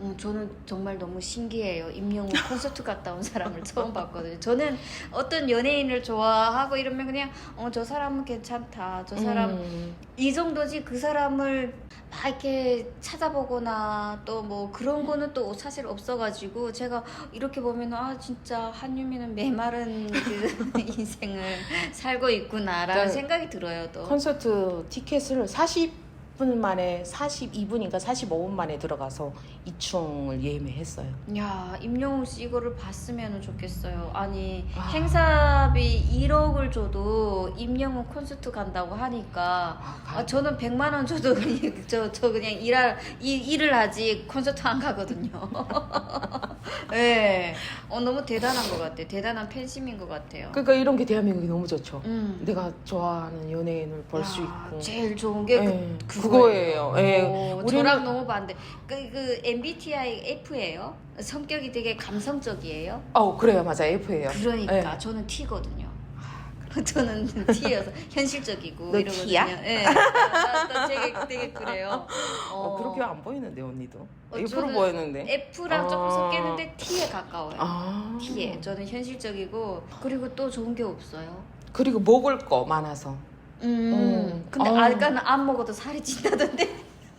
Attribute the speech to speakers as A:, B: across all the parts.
A: 음, 저는 정말 너무 신기해요. 임영웅 콘서트 갔다 온 사람을 처음 봤거든요. 저는 어떤 연예인을 좋아하고 이러면 그냥 어, 저 사람은 괜찮다. 저 사람
B: 음.
A: 이 정도지 그 사람을 막 이렇게 찾아보거나 또 뭐 그런 거는 또 사실 없어가지고 제가 이렇게 보면 아 진짜 한유미는 메마른 그 인생을 살고 있구나라는
B: 그러니까
A: 생각이 들어요 또.
B: 콘서트 티켓을 40 분 만에 42분인가 45분 만에 들어가서 이충을 예매했어요.
A: 야 임영웅 씨 이거를 봤으면 좋겠어요. 아니
B: 아.
A: 행사비 1억을 줘도 임영웅 콘서트 간다고 하니까
B: 아, 가-
A: 아, 저는 100만 원 줘도 저, 저 그냥 일할 이, 일을 하지 콘서트 안 가거든요. 네, 어, 너무 대단한 것 같아요. 대단한 팬심인 것 같아요.
B: 그러니까 이런 게 대한민국이 너무 좋죠.
A: 음.
B: 내가 좋아하는 연예인을 볼수
A: 야,
B: 있고.
A: 제일 좋은 게
B: 예,
A: 그,
B: 그거예요. 예.
A: 오,
B: 우리는-
A: 저랑 너무 반대. 그, 그 MBTI F예요. 성격이 되게 감성적이에요.
B: 어 그래요 맞아 F예요.
A: 그러니까
B: 예.
A: 저는 T거든요. 저는 T여서 현실적이고
B: 너
A: 이러거든요.
B: T야?
A: 예. 나, 나 되게 되게 그래요.
B: 어, 그렇게 안 보이는데 언니도
A: 어,
B: F로
A: 저는
B: 보이는데.
A: F랑 조금
B: 아.
A: 섞이는데 T에 가까워요.
B: 아
A: T에 저는 현실적이고 그리고 또 좋은 게 없어요.
B: 그리고 먹을 거 많아서.
A: 음.
B: 음.
A: 근데
B: 어.
A: 아까는 안 먹어도 살이 찐다던데.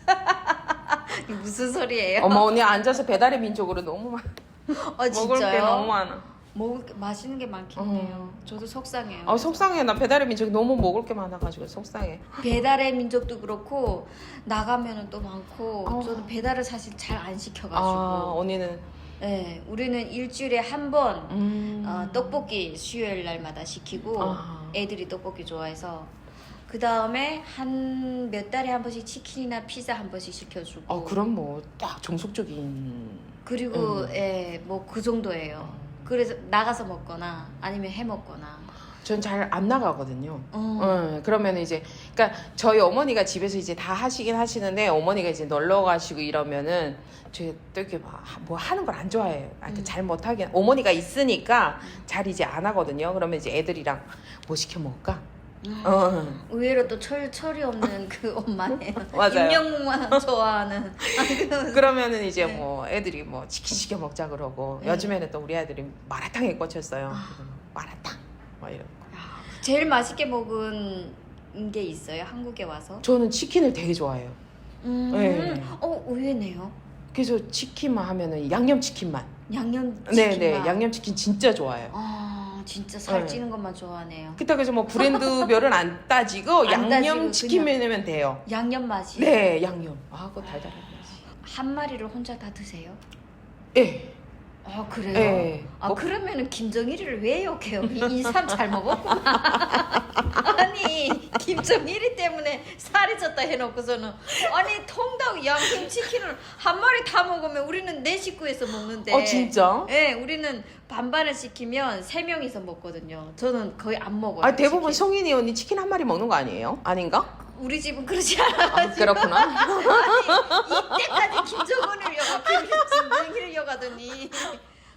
A: 이게 무슨 소리예요?
B: 어머 언니 앉아서 배달의 민족으로 너무 많.
A: 어,
B: 먹을 게
A: 진짜요?
B: 너무 많아.
A: 먹을 게 맛있는 게 많겠네요. 저도 속상해요.
B: 어 속상해 나 배달의 민족이 너무 먹을 게 많아가지고 속상해.
A: 배달의 민족도 그렇고 나가면은 또 많고
B: 어.
A: 저는 배달을 사실 잘안 시켜가지고
B: 아 언니는
A: 네, 우리는 일주일에 한 번
B: 음.
A: 어, 떡볶이 수요일 날마다 시키고
B: 아.
A: 애들이 떡볶이 좋아해서 그 다음에 한 몇 달에 한 번씩 치킨이나 피자 한 번씩 시켜주고
B: 어 그럼 뭐 딱 정석적인.
A: 그리고
B: 음.
A: 예, 뭐 그 정도예요. 그래서 나가서 먹거나 아니면 해 먹거나.
B: 전 잘 안 나가거든요.
A: 어.
B: 어, 그러면 이제 그러니까 저희 어머니가 집에서 이제 다 하시긴 하시는데 어머니가 이제 놀러 가시고 이러면은 제가 또 이렇게 막 뭐 하는 걸 안 좋아해요. 아,
A: 음.
B: 잘 못하긴 어머니가 있으니까 잘 이제 안 하거든요. 그러면 이제 애들이랑 뭐 시켜 먹을까?
A: 음.
B: 어.
A: 의외로 또 철, 철이 없는 그 엄마네요.
B: 맞아요.
A: 임영웅만 좋아하는.
B: 그러면은 이제
A: 네.
B: 뭐 애들이 뭐 치킨 시켜 먹자 그러고
A: 네.
B: 요즘에는 또 우리 아들이 마라탕에 꽂혔어요.
A: 아.
B: 마라탕 막 이런. 거.
A: 제일 맛있게 먹은 게 있어요? 한국에 와서?
B: 저는 치킨을 되게 좋아해요.
A: 음,
B: 네.
A: 어, 의외네요.
B: 그래서 치킨만 하면은 양념 치킨만.
A: 양념 치킨만.
B: 네네 양념 치킨 진짜 좋아해요.
A: 아, 진짜 살
B: 네.
A: 찌는 것만 좋아하네요.
B: 그렇다고 해서 뭐 브랜드별은 안 따지고
A: 안
B: 양념
A: 따지고
B: 치킨이면 돼요.
A: 양념 맛이.
B: 네, 양념. 아, 그거 달달한 맛이.
A: 한 마리를 혼자 다 드세요?
B: 예.
A: 아, 그래요?
B: 예.
A: 아
B: 뭐,
A: 그러면은 김정일이를 왜 욕해요? 이삼잘 먹었구나. 아니 김정일이 때문에 살이 쪘다 해놓고서는 아니 통닭 양념 치킨을 한 마리 다 먹으면 우리는 네 식구에서 먹는데.
B: 어, 진짜?
A: 네, 우리는 반반을 시키면 세 명이서 먹거든요. 저는 거의 안 먹어요.
B: 아, 대부분
A: 치킨.
B: 성인이 언니 치킨 한 마리 먹는 거 아니에요? 아닌가?
A: 우리 집은 그렇지 않아.
B: 아, 그렇구나.
A: 아니 이때까지 김정은을 여가 김정일을 여가더니.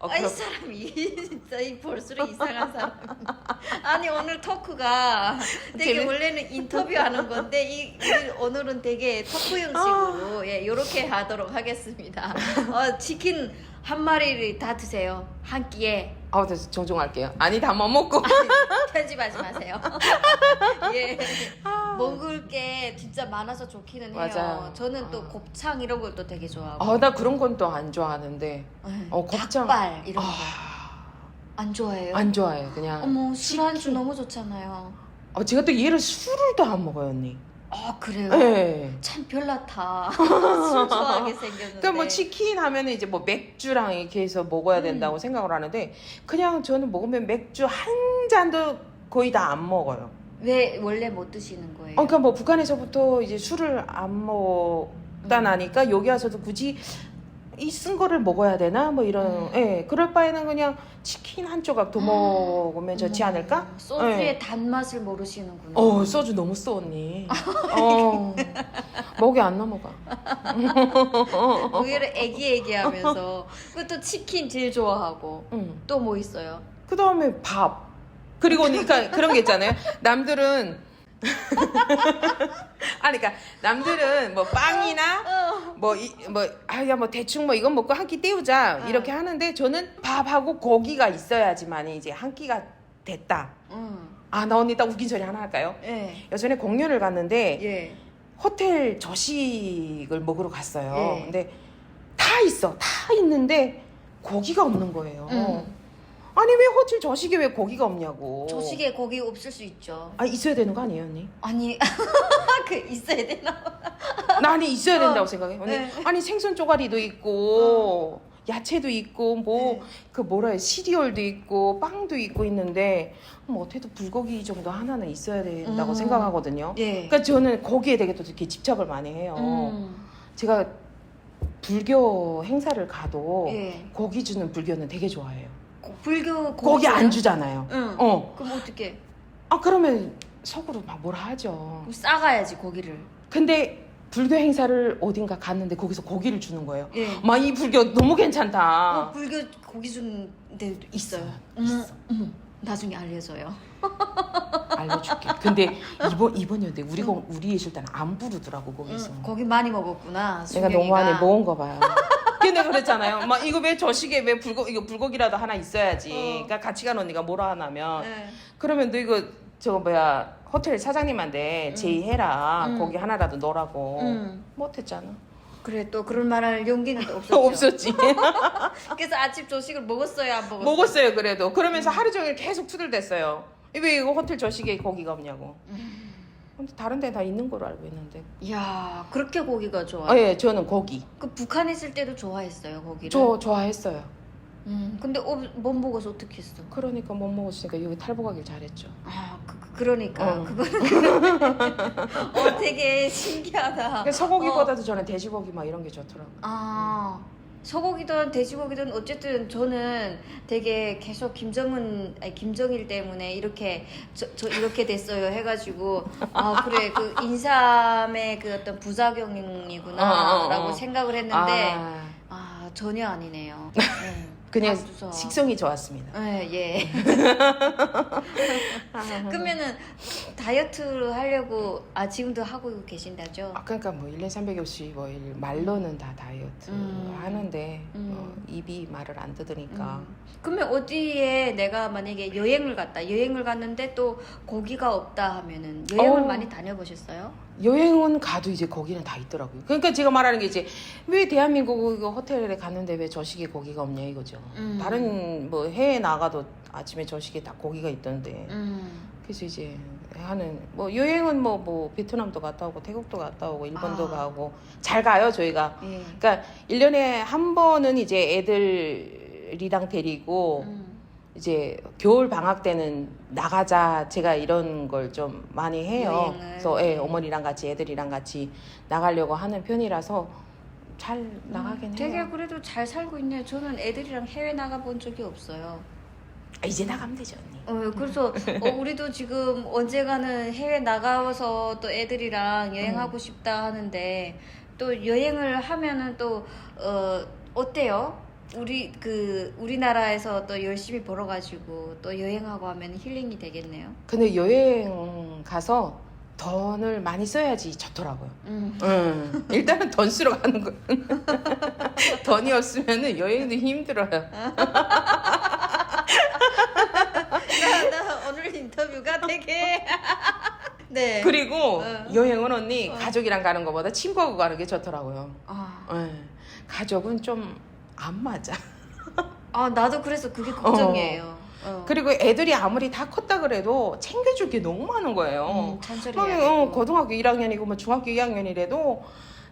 B: 어,
A: 아, 이
B: 그럼-
A: 사람이 진짜 이 볼수록 이상한 사람. 아니 오늘 토크가 되게
B: 재밌-
A: 원래는 인터뷰하는 건데 이 우리 오늘은 되게 토크 형식으로
B: 아.
A: 예 이렇게 하도록 하겠습니다. 어, 치킨 한 마리를 다 드세요 한 끼에
B: 아, 저 정정할게요. 아니, 다 못 먹고.
A: 편집하지 마세요. 예 먹을 게 진짜 많아서 좋기는 해요.
B: 맞아요.
A: 저는 또
B: 아.
A: 곱창 이런 걸 또 되게 좋아하고.
B: 아, 나 그런 건 또 안 좋아하는데.
A: 예,
B: 어, 곱창.
A: 닭발 이런 거안
B: 아,
A: 좋아해요.
B: 안 좋아해요. 그냥.
A: 어머 술 안주
B: 치킨.
A: 너무 좋잖아요.
B: 어, 제가 또 얘를 술을 또안 먹어요, 언니.
A: 아 그래요?
B: 예.
A: 참 별나타. 술 좋아하게 생겼는데.
B: 그러니까 뭐 치킨 하면은 이제 뭐 맥주랑 이렇게 해서 먹어야 된다고 생각을 하는데 그냥 저는 먹으면 맥주 한 잔도 거의 다 안 먹어요.
A: 왜 원래 못 드시는 거예요?
B: 어, 그러니까 뭐 북한에서부터 이제 술을 안 먹다
A: 음.
B: 나니까 여기 와서도 굳이 이쓴 거를 먹어야 되나 뭐 이런
A: 음.
B: 예 그럴 바에는 그냥 치킨 한 조각 더 먹으면 좋지
A: 어머,
B: 않을까?
A: 소주의
B: 네.
A: 단맛을 모르시는구나.
B: 어 소주 너무 써 언니.
A: 아,
B: 어 목이 안 넘어가.
A: 의외로 애기애기하면서 그것도 치킨 제일 좋아하고
B: 응.
A: 또 뭐 있어요?
B: 그 다음에 밥. 그리고 그러니까 그런 게 있잖아요. 남들은 아니 그러니까 남들은 뭐 빵이나 뭐 이 뭐 아야 뭐 대충 뭐 이건 먹고 한 끼 때우자
A: 어.
B: 이렇게 하는데 저는 밥하고 고기가 있어야지만 이제 한 끼가 됐다.
A: 응.
B: 아 나 언니 딱 웃긴 소리 하나 할까요?
A: 예.
B: 예전에 공연을 갔는데
A: 예.
B: 호텔 저식을 먹으러 갔어요.
A: 예.
B: 근데 다 있어. 다 있는데 고기가 없는 거예요.
A: 응.
B: 아니 왜 호텔 저식에 왜 고기가 없냐고.
A: 조식에 고기 없을 수 있죠.
B: 아 있어야 되는 거 아니에요, 언니?
A: 아니 그 있어야 되나?
B: 나 아니 있어야 된다고
A: 어.
B: 생각해. 언니
A: 네.
B: 아니 생선 쪼가리도 있고 야채도 있고 뭐
A: 네.
B: 그 뭐라 해 시리얼도 있고 빵도 있고 있는데 뭐 어때도 불고기 정도 하나는 있어야 된다고
A: 음.
B: 생각하거든요.
A: 예.
B: 그러니까 저는 거기에 되게 또 이렇게 집착을 많이 해요.
A: 음.
B: 제가 불교 행사를 가도
A: 예.
B: 고기 주는 불교는 되게 좋아해요.
A: 고- 불교
B: 고기 안? 주잖아요.
A: 응.
B: 어.
A: 그럼 어떻게?
B: 아 그러면 속으로 막 뭐라 하죠.
A: 싸가야지 고기를.
B: 근데 불교 행사를 어딘가 갔는데 거기서 고기를 주는 거예요.
A: 예.
B: 막 이 불교 너무 괜찮다.
A: 어, 불교 고기 주는 데도 있어요. 어머,
B: 있어.
A: 어머. 나중에 알려줘요.
B: 알려줄게. 근데 이번 이번이었는데 우리가 우리 예술단 안 부르더라고 거기서.
A: 응, 고기 많이 먹었구나.
B: 내가
A: 수경이가.
B: 너무 안에 모은 거 봐요. 근데 그랬잖아요. 막 이거 왜 저식에 왜 불고 이거 불고기라도 하나 있어야지.
A: 어.
B: 그러니까 같이 간 언니가 뭐라 하냐면
A: 예.
B: 그러면 너 이거 저거 뭐야 호텔 사장님한테
A: 음.
B: 제의해라.
A: 음.
B: 고기 하나라도 넣으라고.
A: 응.
B: 못했잖아.
A: 그래 또 그럴 만한 용기는 또 없었죠.
B: 없었지.
A: 그래서 아침 조식을 먹었어요, 안 먹었어요?
B: 먹었어요 그래도. 그러면서
A: 음.
B: 하루 종일 계속 투덜댔어요. 왜 이거 호텔 저식에 고기가 없냐고.
A: 음.
B: 근데 다른 데다 있는 걸로 알고 있는데.
A: 이야, 그렇게 고기가 좋아.
B: 아, 예, 저는 고기.
A: 그 북한에 있을 때도 좋아했어요, 고기를.
B: 저 좋아했어요.
A: 음, 근데 어, 못 먹어서 어떻게 했어?
B: 그러니까 못 먹었으니까 여기 탈북하길 잘했죠.
A: 아, 그, 러니까
B: 어.
A: 그거는 어, 되게 신기하다.
B: 근데 소고기보다도 저는 돼지고기 막 이런 게 좋더라고요.
A: 아 소고기든 돼지고기든 어쨌든 저는 되게 계속 김정은 아니 김정일 때문에 이렇게 저, 저 이렇게 됐어요 해가지고 아 그래 그 인삼의 그 어떤 부작용이구나라고
B: 어, 어, 어.
A: 생각을 했는데 아,
B: 아,
A: 전혀 아니네요. 네.
B: 그냥
A: 밥주서.
B: 식성이 좋았습니다.
A: 네, 예. 그러면은 다이어트를 하려고 아 지금도 하고 계신다죠?
B: 아, 그러니까 뭐 1년 365일 말로는 다 다이어트
A: 음.
B: 하는데
A: 음.
B: 어, 입이 말을 안 듣으니까
A: 음. 그러면 어디에 내가 만약에 여행을 갔다 여행을 갔는데 또 고기가 없다 하면은 여행을
B: 어.
A: 많이 다녀보셨어요?
B: 여행은 가도 이제 거기는 다 있더라고요. 그러니까 제가 말하는 게 이제 왜 대한민국 호텔에 갔는데 왜 저식에 고기가 없냐 이거죠.
A: 음.
B: 다른 뭐 해외 나가도 아침에 저식에 다 고기가 있던데.
A: 음.
B: 그래서 이제 하는 뭐 여행은 뭐 뭐 베트남도 갔다 오고 태국도 갔다 오고 일본도
A: 아.
B: 가고 잘 가요 저희가.
A: 예.
B: 그러니까 1년에 한 번은 이제 애들이랑 데리고
A: 음.
B: 이제 겨울 방학 때는 나가자 제가 이런 걸 좀 많이 해요.
A: 여행을.
B: 그래서 예, 어머니랑 같이 애들이랑 같이 나가려고 하는 편이라서 잘 나가긴
A: 음, 되게
B: 해요.
A: 그래도 잘 살고 있네요. 저는 애들이랑 해외 나가본 적이 없어요.
B: 아, 이제 나가면 되죠 언니.
A: 어, 그래서 어, 우리도 지금 언젠가는 해외 나가서 또 애들이랑 여행하고 싶다 하는데 또 여행을 하면은 또 어, 어때요? 우리 그 우리나라에서 또 열심히 벌어가지고 또 여행하고 하면 힐링이 되겠네요.
B: 근데 여행 가서 돈을 많이 써야지 좋더라고요.
A: 음.
B: 응. 일단은 돈 쓰러 가는 거. 돈이 없으면은 여행도 힘들어요.
A: 나, 나 오늘 인터뷰가 되게 네.
B: 그리고
A: 어.
B: 여행은 언니
A: 어.
B: 가족이랑 가는 것보다 친구하고 가는 게 좋더라고요.
A: 아,
B: 예. 가족은 좀 안 맞아.
A: 아 나도 그래서 그게 걱정이에요. 어.
B: 그리고 애들이 아무리 다 컸다 그래도 챙겨줄 게 너무 많은 거예요.
A: 음, 잔소리
B: 막,
A: 해야
B: 어,
A: 되고.
B: 고등학교 1학년이고 뭐 중학교 2학년이라도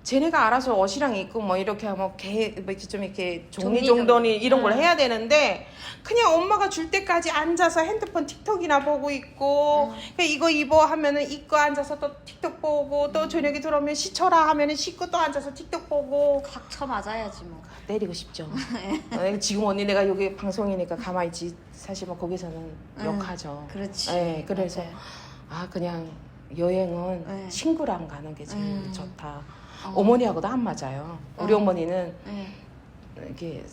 B: 쟤네가 알아서 옷이랑 입고 뭐 이렇게 하면 개, 뭐 이렇게 좀 이렇게 정리정돈이 이런 걸
A: 음.
B: 해야 되는데 그냥 엄마가 줄 때까지 앉아서 핸드폰 틱톡이나 보고 있고
A: 음.
B: 그냥 이거 입어 하면은 입고 앉아서 또 틱톡 보고 또 저녁에 들어오면 씻어라 하면은 씻고 또 앉아서 틱톡 보고
A: 확 쳐맞아야지 뭐.
B: 때리고 싶죠. 어, 지금 언니 내가 여기 방송이니까 가만히 있지 사실 뭐 거기서는
A: 음.
B: 욕하죠.
A: 그렇지.
B: 네, 그래서
A: 맞아요.
B: 아 그냥 여행은
A: 네.
B: 친구랑 가는 게 제일
A: 음.
B: 좋다.
A: 어.
B: 어머니하고도 안 맞아요. 우리
A: 어.
B: 어머니는
A: 네.
B: 이렇게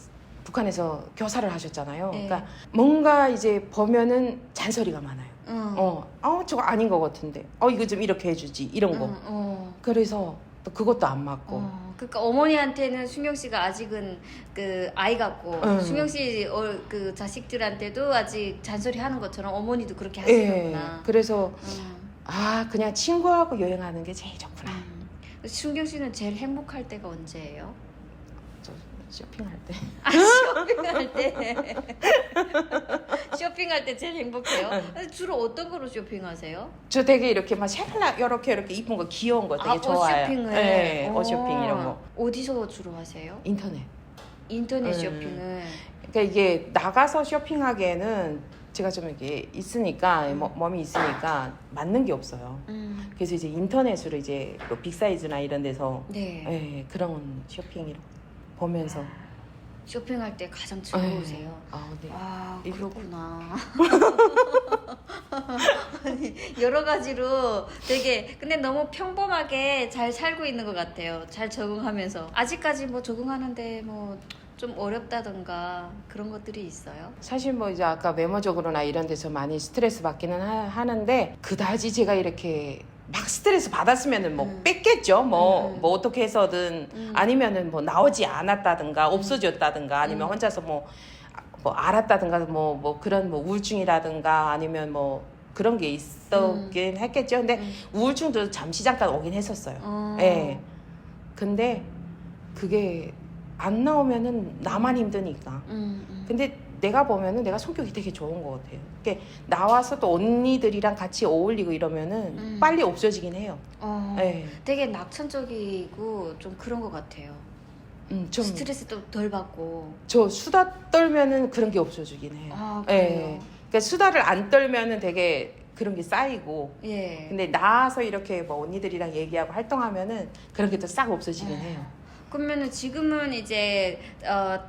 B: 북한에서 교사를 하셨잖아요.
A: 네.
B: 그러니까 뭔가 이제 보면은 잔소리가 많아요.
A: 응.
B: 어, 어 저거 아닌 것 같은데. 어 이거 좀 이렇게 해주지 이런 거.
A: 응, 어.
B: 그래서 또 그것도 안 맞고.
A: 어, 그러니까 어머니한테는 순경 씨가 아직은 그 아이 같고
B: 응.
A: 순경 씨그 자식들한테도 아직 잔소리 하는 것처럼 어머니도 그렇게
B: 예.
A: 하시는구나.
B: 그래서
A: 음,
B: 아 그냥 친구하고 여행하는 게 제일 좋구나.
A: 음. 순경 씨는 제일 행복할 때가 언제예요?
B: 저 쇼핑할 때.
A: 아 쇼핑할 때 쇼핑할 때 제일 행복해요. 주로 어떤 거로 쇼핑하세요?
B: 저 되게 이렇게 막 샤랄라 이렇게 이렇게 이쁜 거 귀여운 거 되게
A: 아, 옷
B: 좋아해요.
A: 쇼핑을.
B: 네, 옷
A: 어.
B: 쇼핑 이런 거.
A: 어디서 주로 하세요?
B: 인터넷.
A: 인터넷
B: 음.
A: 쇼핑을.
B: 그러니까 이게 나가서 쇼핑하기에는 제가 좀 이렇게 있으니까
A: 음.
B: 뭐- 몸이 있으니까 맞는 게 없어요.
A: 음,
B: 그래서 이제 인터넷으로 이제 뭐 빅사이즈나 이런 데서
A: 네.
B: 예, 그런 쇼핑 이런 보면서
A: 쇼핑할 때 가장 즐거우세요.
B: 아, 네.
A: 아
B: 이거
A: 그렇구나. 아니, 여러 가지로 되게 근데 너무 평범하게 잘 살고 있는 것 같아요. 잘 적응하면서 아직까지 뭐 적응하는데 뭐 좀 어렵다던가 그런 것들이 있어요.
B: 사실 뭐 이제 아까 외모적으로나 이런 데서 많이 스트레스 받기는 하, 는데 그다지 제가 이렇게 막 스트레스 받았으면은 뭐
A: 음.
B: 뺐겠죠. 뭐,
A: 음.
B: 뭐 어떻게 해서든
A: 음.
B: 아니면은 뭐 나오지 않았다든가 없어졌다든가 아니면
A: 음.
B: 혼자서 뭐, 뭐 알았다든가 뭐, 뭐 그런 뭐 우울증이라든가 아니면 뭐 그런 게 있었긴 했겠죠. 근데
A: 음.
B: 우울증도 잠시 잠깐 오긴 했었어요.
A: 어.
B: 예. 근데 그게 안 나오면은 나만 힘드니까.
A: 음, 음.
B: 근데 내가 보면은 내가 성격이 되게 좋은 것 같아요. 이게 나와서 또 언니들이랑 같이 어울리고 이러면은
A: 음.
B: 빨리 없어지긴 해요.
A: 어,
B: 예.
A: 되게 낙천적이고 좀 그런 것 같아요.
B: 음, 좀,
A: 스트레스도 덜 받고.
B: 저 수다 떨면은 그런 게 없어지긴 해요.
A: 아
B: 예.
A: 그래요.
B: 그러니까 수다를 안 떨면은 되게 그런 게 쌓이고.
A: 예.
B: 근데 나와서 이렇게 뭐 언니들이랑 얘기하고 활동하면은 그런 게 또 싹 없어지긴
A: 네.
B: 해요.
A: 그러면은 지금은 이제 어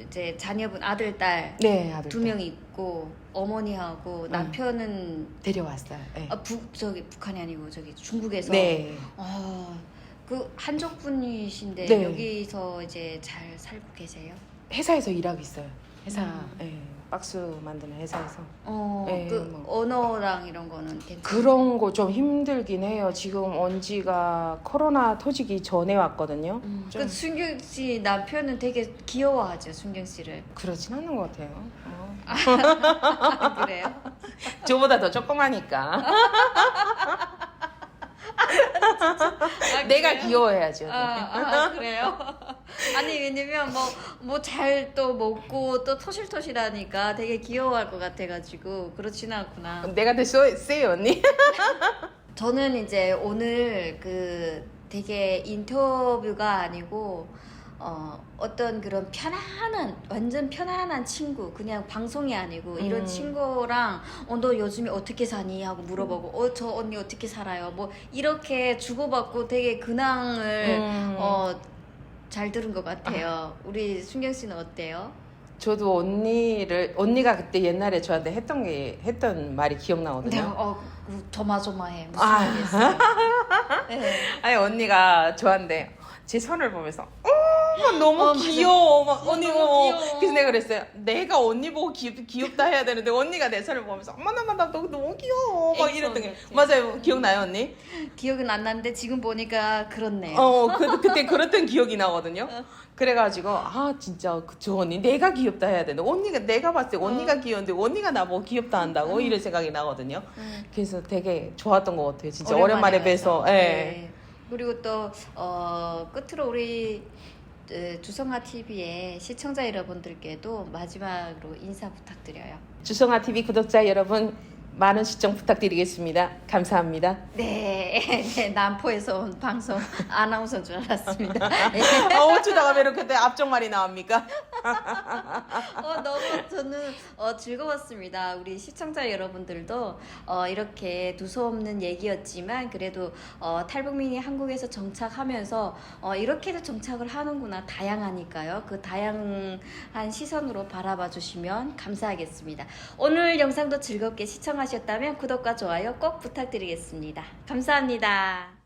A: 이제 자녀분 아들 딸두
B: 네, 아들.
A: 명 있고 어머니하고
B: 음.
A: 남편은
B: 데려왔어요. 네.
A: 아, 북 저기 북한이 아니고 저기 중국에서
B: 네.
A: 아그 한족 분이신데
B: 네.
A: 여기서 이제 잘 살고 계세요?
B: 회사에서 일하고 있어요. 회사,
A: 음.
B: 예, 박스 만드는 회사에서.
A: 어그
B: 네, 뭐.
A: 언어랑 이런 거는 괜찮아요?
B: 그런 거 좀 힘들긴 해요. 지금 언지가 코로나 터지기 전에 왔거든요.
A: 음,
B: 좀-
A: 그 순경 씨 남편은 되게 귀여워하죠 순경 씨를
B: 그러진 않는 것 같아요. 어.
A: 아, 그래요?
B: 저보다 더 조그마니까.
A: 아,
B: 내가
A: 그래요?
B: 귀여워해야죠.
A: 아, 아 그래요? 아니 왜냐면 뭐 뭐 잘 또 먹고 또 토실토실하니까 되게 귀여워할 것 같아가지고 그렇지는 않구나.
B: 내가 더 쏘- 세요, 언니?
A: 저는 이제 오늘 그 되게 인터뷰가 아니고 어 어떤 그런 편안한 완전 편안한 친구 그냥 방송이 아니고 이런
B: 음.
A: 친구랑 어 너 요즘에 어떻게 사니 하고 물어보고 어 저 언니 어떻게 살아요 뭐 이렇게 주고받고 되게 근황을
B: 음.
A: 어 잘 들은 것 같아요. 우리 순경 씨는 어때요?
B: 저도 언니를 언니가 그때 옛날에 저한테 했던 게 했던 말이
A: 네,
B: 기억나거든요.
A: 어 조마조마해 무슨
B: 아.
A: 말이겠어요? 네.
B: 아니 언니가 저한테 제 손을 보면서 어머 너무
A: 어, 맞아.
B: 귀여워 막
A: 어,
B: 언니
A: 너무
B: 어.
A: 귀여워.
B: 그래서 내가 그랬어요 내가 언니 보고 귀, 귀엽다 해야 되는데 언니가 내 손을 보면서 엄마 나나 나너 너무 귀여워 막 이랬던 게. 맞아요 기억나요 언니?
A: 기억은 안 나는데 지금 보니까 그렇네요.
B: 어 그, 그때 그랬던 기억이 나거든요 그래가지고 아 진짜 그- 저 언니 내가 귀엽다 해야 되는데 언니가 내가 봤을 때 언니가 귀여운데 언니가 나보고 귀엽다 한다고 이런 생각이 나거든요
A: 음.
B: 그래서 되게 좋았던 것 같아요 진짜 오랜만에, 뵈서 예.
A: 네. 그리고 또 어, 끝으로 우리 어, 주성아 TV의 시청자 여러분들께도 마지막으로 인사 부탁드려요.
B: 주성아 TV 구독자 여러분 많은 시청 부탁드리겠습니다. 감사합니다.
A: 네, 네, 남포에서 온 방송 아나운서인 줄 알았습니다. 네.
B: 아, 어쩌다가 왜 이렇게 내 앞쪽말이 나옵니까?
A: 어, 너무 저는 어, 즐거웠습니다. 우리 시청자 여러분들도 어, 이렇게 두서없는 얘기였지만 그래도 어, 탈북민이 한국에서 정착하면서 어, 이렇게도 정착을 하는구나 다양하니까요. 그 다양한 시선으로 바라봐 주시면 감사하겠습니다. 오늘 영상도 즐겁게 시청하셨다면 구독과 좋아요 꼭 부탁드리겠습니다. 감사합니다.